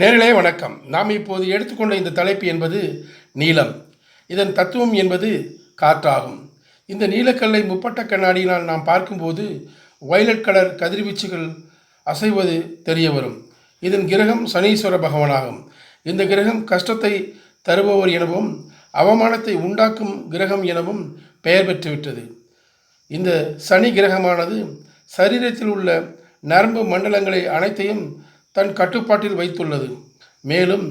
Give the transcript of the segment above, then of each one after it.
நேரிலே வணக்கம். நாம் இப்போது எடுத்துக்கொண்ட இந்த தலைப்பு என்பது நீலம் இதன் தத்துவம் என்பது காற்றாகும். இந்த நீலக்கல்லை முப்பட்ட கண்ணாடியினால் நாம் பார்க்கும்போது வயலட் கலர் கதிர்வீச்சுகள் அசைவது தெரிய வரும் இதன் கிரகம் சனீஸ்வர பகவானாகும். இந்த கிரகம் கஷ்டத்தை தருபவர் எனவும் அவமானத்தை உண்டாக்கும் கிரகம் எனவும் பெயர் பெற்றுவிட்டது. இந்த சனி கிரகமானது சரீரத்தில் உள்ள நரம்பு மண்டலங்களை அனைத்தையும் தன் கட்டுப்பாட்டில் வைத்துள்ளது. மேலும்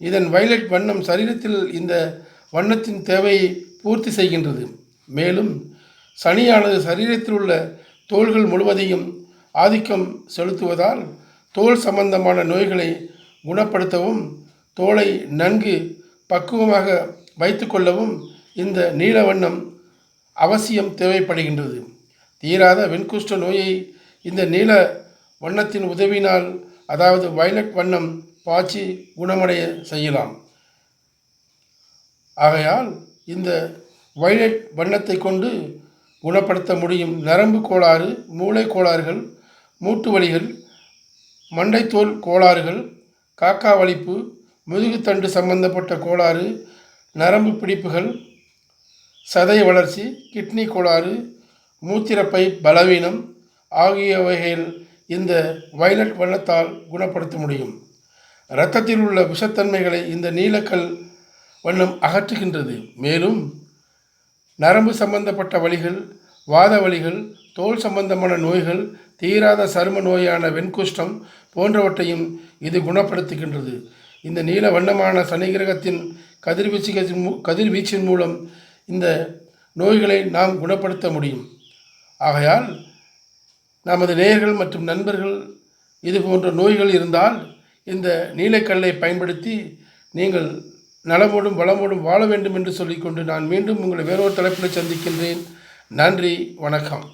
இதன் வயலட் வண்ணம் சரீரத்தில் இந்த வண்ணத்தின் தேவையை பூர்த்தி செய்கின்றது. மேலும் சனியானது சரீரத்தில் உள்ள தோள்கள் முழுவதையும் ஆதிக்கம் செலுத்துவதால் தோல் சம்பந்தமான நோய்களை குணப்படுத்தவும் தோலை நன்கு பக்குவமாக வைத்துக்கொள்ளவும் இந்த நீல வண்ணம் அவசியம் தேவைப்படுகின்றது. தீராத வெண்குஷ்ட நோயை இந்த நீல வண்ணத்தின் உதவினால் அதாவது வயலட் வண்ணம் பாய்ச்சி குணமடைய செய்யலாம். ஆகையால் இந்த வயலட் வண்ணத்தை கொண்டு குணப்படுத்த முடியும். நரம்பு கோளாறு மூளை கோளாறுகள் மூட்டு வலிகள் மண்டைத்தோல் கோளாறுகள் காக்கா வலிப்பு முதுகுத்தண்டு சம்பந்தப்பட்ட கோளாறு நரம்பு பிடிப்புகள் சதை வளர்ச்சி கிட்னி கோளாறு மூத்திரப்பை பலவீனம் ஆகிய வகையில் இந்த வயலட் வண்ணத்தால் குணப்படுத்த முடியும். இரத்தத்தில் உள்ள விஷத்தன்மைகளை இந்த நீலக்கல் வண்ணம் அகற்றுகின்றது. மேலும் நரம்பு சம்பந்தப்பட்ட வழிகள் வாத வலிகள் தோல் சம்பந்தமான நோய்கள் தீராத சரும நோயான வெண்குஷ்டம் போன்றவற்றையும் இது குணப்படுத்துகின்றது. இந்த நீல வண்ணமான சனி கிரகத்தின் கதிர்வீச்சுகளின் மூ கதிர்வீச்சின் மூலம் இந்த நோய்களை நாம் குணப்படுத்த முடியும். ஆகையால் நமது நேயர்கள் மற்றும் நண்பர்கள் இது போன்ற நோய்கள் இருந்தால் இந்த நீலக்கல்லை பயன்படுத்தி நீங்கள் நலமோடும் வளமோடும் வாழ வேண்டும் என்று சொல்லிக்கொண்டு நான் மீண்டும் உங்களை வேறொரு தலைப்பில் சந்திக்கின்றேன். நன்றி வணக்கம்.